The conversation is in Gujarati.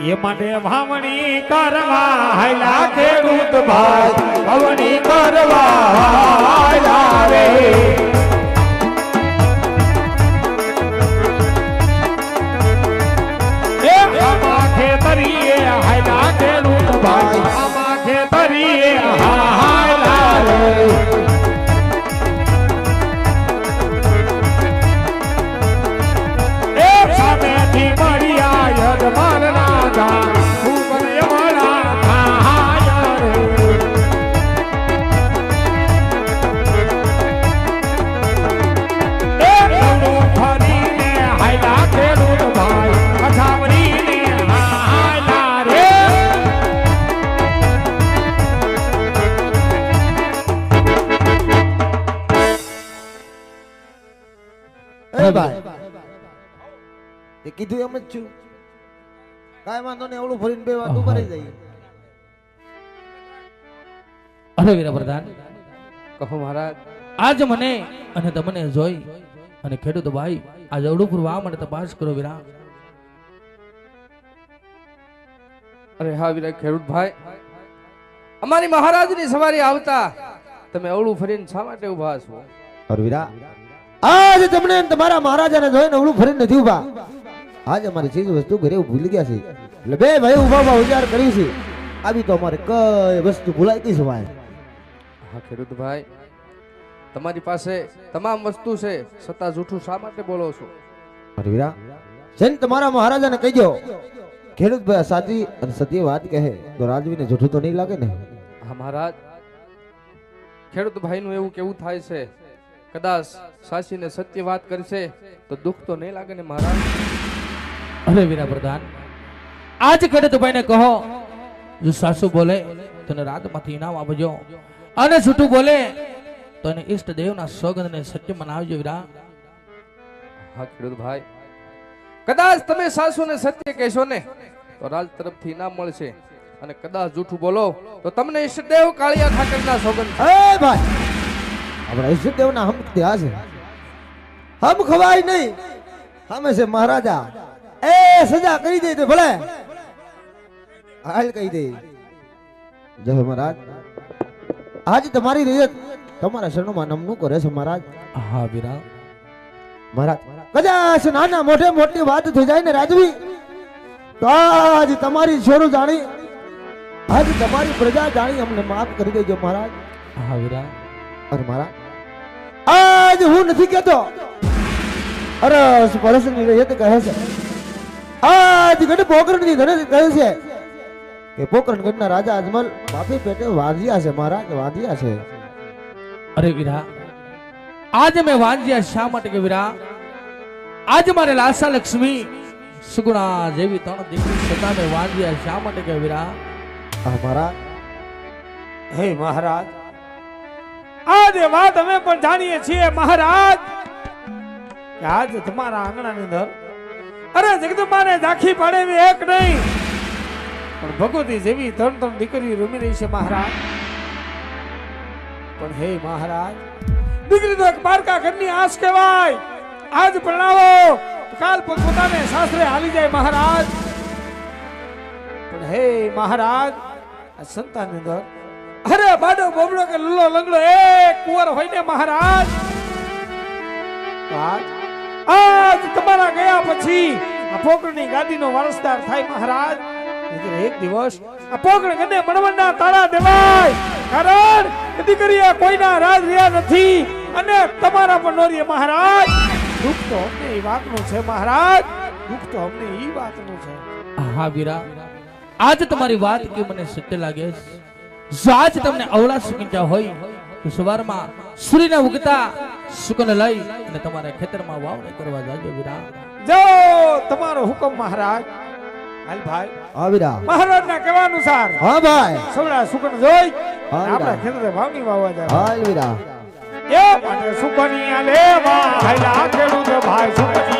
એ માટે વાવણી કરવા હાયલા ખેડૂત ભાઈ વાવણી કરવા હાયલા રે એ આમાં ખેતરીએ હાયલા ખેડૂત ભાઈ આમાં ખેતરીએ હાયલા એ ભાઈ કીધું એમ જ છું. કાંઈ વાંધો નહીં અવળું ફરીને બે વાત ઉપર જઈએ. અરે વીરા પ્રધાન કહો મહારાજ. આજ મને અને તમને જોઈ અને ખેડૂત ભાઈ આજ જવડું વા મને તપાસ કરો વીરા. અરે હા વીરા ખેડૂત ભાઈ. અમારી મહારાજની સવારી આવતા. તમે અવળું ફરીને શા માટે ઊભા છો? અરવીરા આજ તમને તમારા મહારાજાને જોઈને અવળું ફરી નથી ઊભા આજ અમારી ચીજ વસ્તુ ઘરે ભૂલી ગયા છે. એટલે બે ભાઈ ઊભા ઊભા ઉજાર કર્યું છે. આવી તો અમારે કઈ વસ્તુ ભૂલાઈ ગઈ છે ભાઈ? હા ખેડૂત ભાઈ તમારી પાસે તમામ વસ્તુ છે. છતાં જૂઠું શા માટે બોલો છો? અરવીરા છે તમારા મહારાજાને કહીજો ખેડૂત ભાઈ સાચી અને સત્ય વાત કહે. તો રાજવીને જૂઠું તો નહીં લાગે ને? હા મહારાજ. ખેડૂત ભાઈનું એવું કેવું થાય છે કદાચ સાસીને સત્ય વાત કરશે તો દુઃખ તો નહીં લાગે ને મહારાજ? અરે વીરા પ્રધાન આજ ખેડૂત ભાઈને કહો જો સાસુ બોલે તને રાતમાંથી ઇનામ આપજો. અને છૂટું બોલે તો એને ઈષ્ટ દેવના સોગંદને સત્ય મનાવજો વીરા. હા ખેડૂત ભાઈ. કદાચ તમે સાસુને સત્ય કહેશો ને તો રાજ તરફથી ઇનામ મળશે. અને કદાચ જૂઠું બોલો તો તમને ઈષ્ટદેવ કાળિયા ઠાકરના સોગંદ. એ ભાઈ! આપણા ઈશ્વરદેવના હમ ત્યાં છે. હમ ખવાય નહીં. હમે છે મહારાજા. એ સજા કરી દે તો ભલે. હાલ કહી દે. જય મહારાજ. આજ તમારી રિયત તમારા શરણમાં નમનું કરે છે મહારાજ. હા વિરા. મહારાજ કદાચ નાના મોઢે મોટી વાત થઈ જાય ને રાજવી તો આજ તમારી છોરું જાણી આજ તમારી પ્રજા જાણી અમને માફ કરી દેજો મહારાજ. હા વીરા. અરે મારા. આજ હું નથી કેતો. અરે પરસ એ રેત કહે છે. આજ ગઢ પોકરણની ધને કહે છે કે પોકરણ ગઢ ના રાજા અજમલ માફી પેટે વાંધ્યા છે મહારાજ વાંધ્યા છે? અરે વીરા આજ મેં વાંધ્યા શા માટે કે વીરા? આજ મારે લાસા લક્ષ્મી સુગુણા જેવી ત્રણ દીકરી છતાં મેં વાંધ્યા શા માટે કે વીરા? મહારાજ હે મહારાજ આજે વાત અમે પણ જાણીએ છીએ, મહારાજ. આજ તમારા આંગણાની અંદર, અરે જગદંબાને ઝાંખી પાડે એક નહીં. પણ ભગવતી જેવી ત્રણ ત્રણ દીકરી રમી રહી છે, મહારાજ. પણ હે મહારાજ દીકરી તો એક બારકા ઘરની આશ કહેવાય. આજ પ્રણાવો, કાલ પોતાને સાસરે હાલી જાય, મહારાજ. પણ હે મહારાજ, આ સંતાનની અંદર બાડો બોબડો કે લુલો લંગડો, એક કુંવર હોય ને મહારાજ. આજ તમારા ગયા પછી આ પોકળની ગાદીનો વારસદાર થાય મહારાજ. એક દિવસ આ પોકળ ગને મણવણના તાળા દેવાય કારણ કે દીકરીએ કોઈના રાજ રહ્યા નથી અને તમારા પણ નોરીએ મહારાજ. દુઃખ તો અમને એ વાતનું છે મહારાજ. દુઃખ તો અમને એ વાતનું છે. હા વીરા. આજ તમારી વાત કે મને સત્ય લાગે છે. આજ તમને અવળા સુકિંચા હોય તો સવારમાં સૂર્યના ઉગતા સુકન લઈ અને તમારા ખેતરમાં વાવણી કરવા જાજો વિરા જો તમારો હુકમ મહારાજ. હાલ ભાઈ. હા વિરા મહારાજ મહારાજના કહેવા અનુસાર હા ભાઈ. સવડા સુકન જોઈ હા, આપણા. ખેતરે વાવણી વાવવા જાય હાલ વીરા એ માટે સુકનિયા લેવા. હાલા ખેડૂત ભાઈ સુકનિયા લેવા